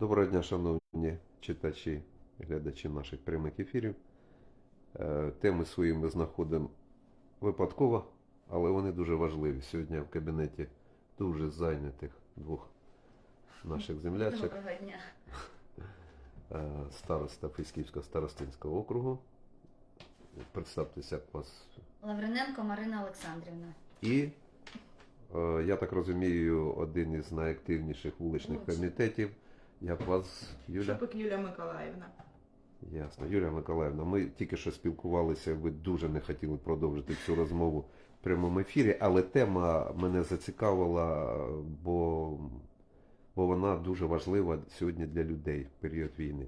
Доброго дня, шановні читачі, глядачі наших прямих ефірів. Е, Теми свої ми знаходимо випадково, але вони дуже важливі. Сьогодні в кабінеті дуже зайнятих двох наших землячок. Доброго дня. Е, Староста Фейськівського старостинського округу. Представтеся, як вас. Лавриненко Марина Олександрівна. І, е, я так розумію, один із найактивніших вуличних комітетів. Як вас, Юля? Шупик Юлія Миколаївна. Ясно. Юлія Миколаївна, ми тільки що спілкувалися, ви дуже не хотіли продовжити цю розмову в прямому ефірі, але тема мене зацікавила, бо, бо вона дуже важлива сьогодні для людей в період війни.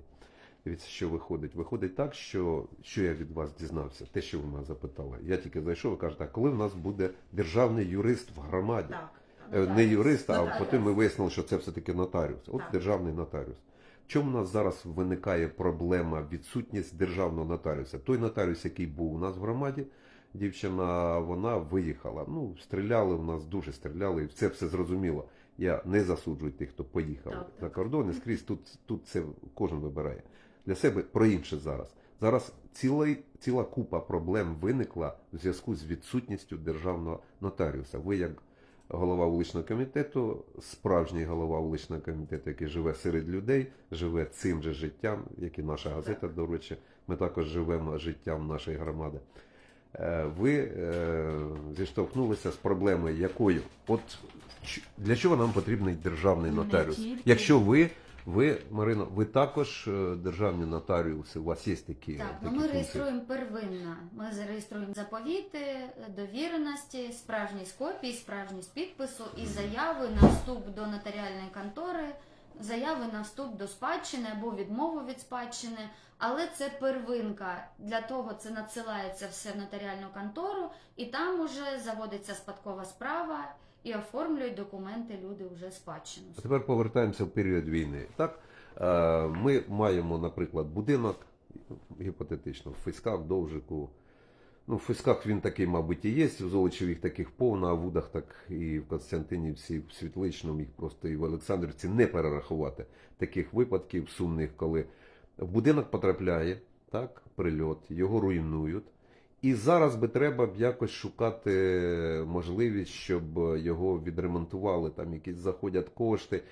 Дивіться, що виходить. Виходить так, що, що я від вас дізнався, те, що ви мене запитали. Я тільки зайшов і кажу, так, коли в нас буде державний юрист в громаді? Так. Е, Не юрист, а потім ми вияснили, що це все-таки нотаріус. От Так. державний нотаріус. В чому у нас зараз виникає проблема відсутність державного нотаріуса? Той нотаріус, який був у нас в громаді, дівчина, вона виїхала. Ну, стріляли в нас, дуже стріляли, і це все зрозуміло. Я не засуджую тих, хто поїхав Так, за так. кордон і скрізь. Тут, тут це кожен вибирає. Для себе про інше зараз. Зараз ціла, ціла купа проблем виникла в зв'язку з відсутністю державного нотаріуса. Ви як голова вуличного комітету, справжній голова вуличного комітету, який живе серед людей, живе цим же життям, як і наша газета, до речі, ми також живемо життям нашої громади. Е, Ви е, зіштовхнулися з проблемою, якою от для чого нам потрібний державний нотаріус? Якщо ви, ви, Марино, ви також е, державні нотаріуси, у вас є такі, Так, ну такі ми функції? реєструємо первинно. Ми зареєструємо заповіти, довіреності, справжні копії, справжні з підпису і заяви на вступ до нотаріальної контори, заяви на вступ до спадщини або відмову від спадщини. Але це первинка. Для того це надсилається все в нотаріальну контору, і там уже заводиться спадкова справа і оформлюють документи люди вже спадщину. А тепер повертаємося в період війни. Так, Е, ми маємо, наприклад, будинок, гіпотетично, в Фисках, Довжику. Ну, в Фисках він такий, мабуть, і є, в Золочеві їх таких повно, а в Удах так і в Константинівці, в Світличному, їх просто і в Олександрівці не перерахувати таких випадків сумних, коли в будинок потрапляє так, прильот, його руйнують. І зараз би треба б якось шукати можливість, щоб його відремонтували. Там якісь заходять кошти,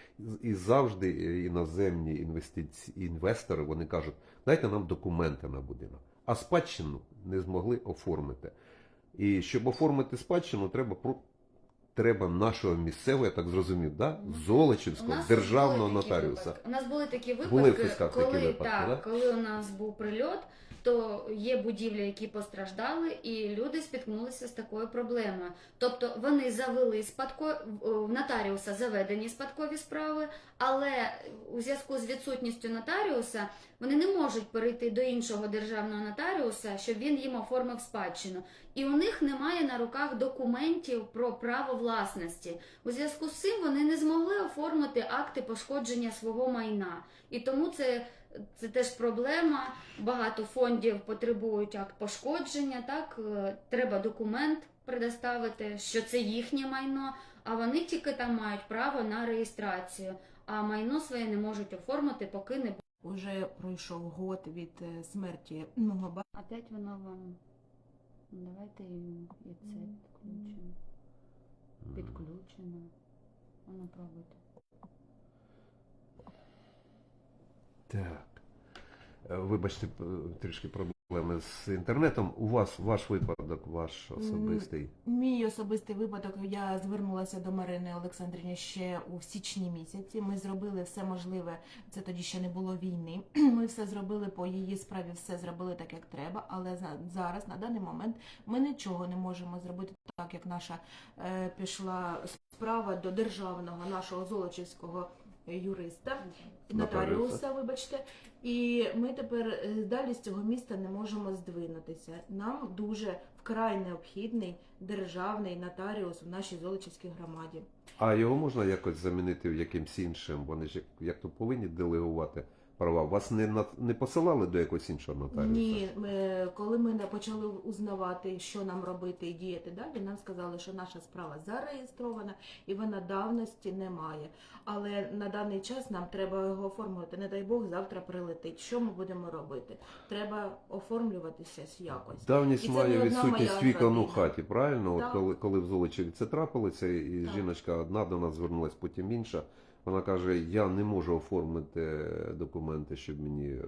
і завжди іноземні інвестиції, інвестори вони кажуть, дайте нам документи на будинок. А спадщину не змогли оформити. І щоб оформити спадщину, треба про. Треба нашого місцевого, я так зрозумів, да? Золочівського державного нотаріуса. випадки. У нас були такі випадки, Були в коли, такі випадки, так, да? коли у нас був прильот, то є будівлі, які постраждали, і люди спіткнулися з такою проблемою. Тобто вони завели спадко в нотаріуса заведені спадкові справи, але у зв'язку з відсутністю нотаріуса вони не можуть перейти до іншого державного нотаріуса, щоб він їм оформив спадщину. І у них немає на руках документів про право власності. У зв'язку з цим вони не змогли оформити акти пошкодження свого майна. І тому це, це теж проблема. Багато фондів потребують акт пошкодження. Так Е, треба документ предоставити, що це їхнє майно, а вони тільки там мають право на реєстрацію. А майно своє не можуть оформити, поки не Уже пройшов год від е, смерті мого батька. Опять воно вам. Ну, Давайте і це підключимо. Підключено. Воно пробуйте. Так. Е, Вибачте, трішки проблеми з інтернетом. У вас ваш випадок, ваш особистий. Мій особистий випадок я звернулася до Марини Олександрівни ще у січні місяці. Ми зробили все можливе. Це тоді ще не було війни. Ми все зробили по її справі, все зробили так, як треба. Але за- зараз, на даний момент, ми нічого не можемо зробити так, як наша е, пішла справа до державного нашого золочівського юриста. Нотаріуса. нотаріуса, вибачте. І ми тепер е, далі з цього міста не можемо здвинутися. Нам дуже вкрай необхідний державний нотаріус в нашій Золочівській громаді. А його можна якось замінити в якимсь іншим? Вони ж як, як то повинні делегувати права. Вас не на- не посилали до якогось іншого нотаріуса? Ні, ми, коли ми не почали узнавати, що нам робити і діяти далі, нам сказали, що наша справа зареєстрована і вона давності немає. Але на даний час нам треба його оформлювати. Не дай Бог, завтра прилетить. Що ми будемо робити? Треба оформлюватися якось. Давність має одна відсутність моя вікон у хаті, правильно? От Так. коли, коли в Золочеві це трапилося, і Так. жіночка одна до нас звернулася, потім інша. Вона каже: я не можу оформити документи, щоб мені е,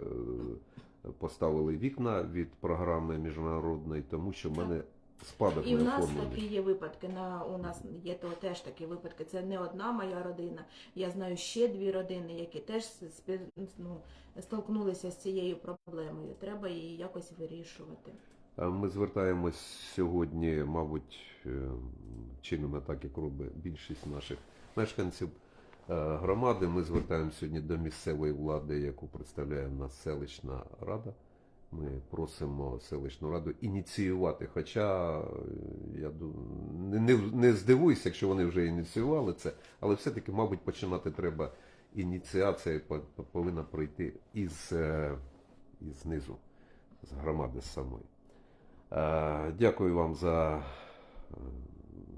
поставили вікна від програми міжнародної, тому що в мене спадок І в нас такі є випадки. На у нас є то теж такі випадки. Це не одна моя родина. Я знаю ще дві родини, які теж ну, столкнулися з цією проблемою. Треба її якось вирішувати. Ми звертаємось сьогодні, мабуть, е, чинимо так, як робить більшість наших мешканців громади. Ми звертаємося сьогодні до місцевої влади, яку представляє нас селищна рада. Ми просимо селищну раду ініціювати. Хоча е, я не, не, не здивуюся, якщо вони вже ініціювали це, але все-таки, мабуть, починати треба. Ініціація по- по- повинна пройти із, е, із низу, з громади самої. Е, Дякую вам за е,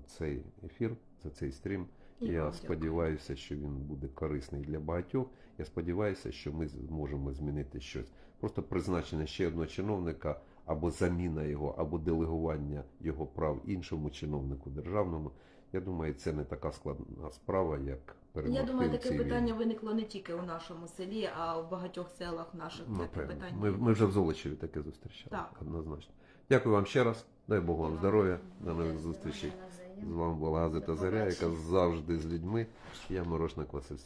цей ефір, за цей стрім. І Я сподіваюся, що він буде корисний для багатьох. Я сподіваюся, що ми зможемо змінити щось. Просто призначення ще одного чиновника, або заміна його, або делегування його прав іншому чиновнику державному. Я думаю, це не така складна справа, як перемогти Я думаю, таке цій питання війні. виникло не тільки у нашому селі, а в багатьох селах наших таке Напевно. питання. Ми, ми вже в Золочеві таке зустрічали. Так. Однозначно. Дякую вам ще раз. Дай Бог вам здоров'я. До нових зустрічей. З вами була газета Заря, яка завжди з людьми. Я Морошник Василь.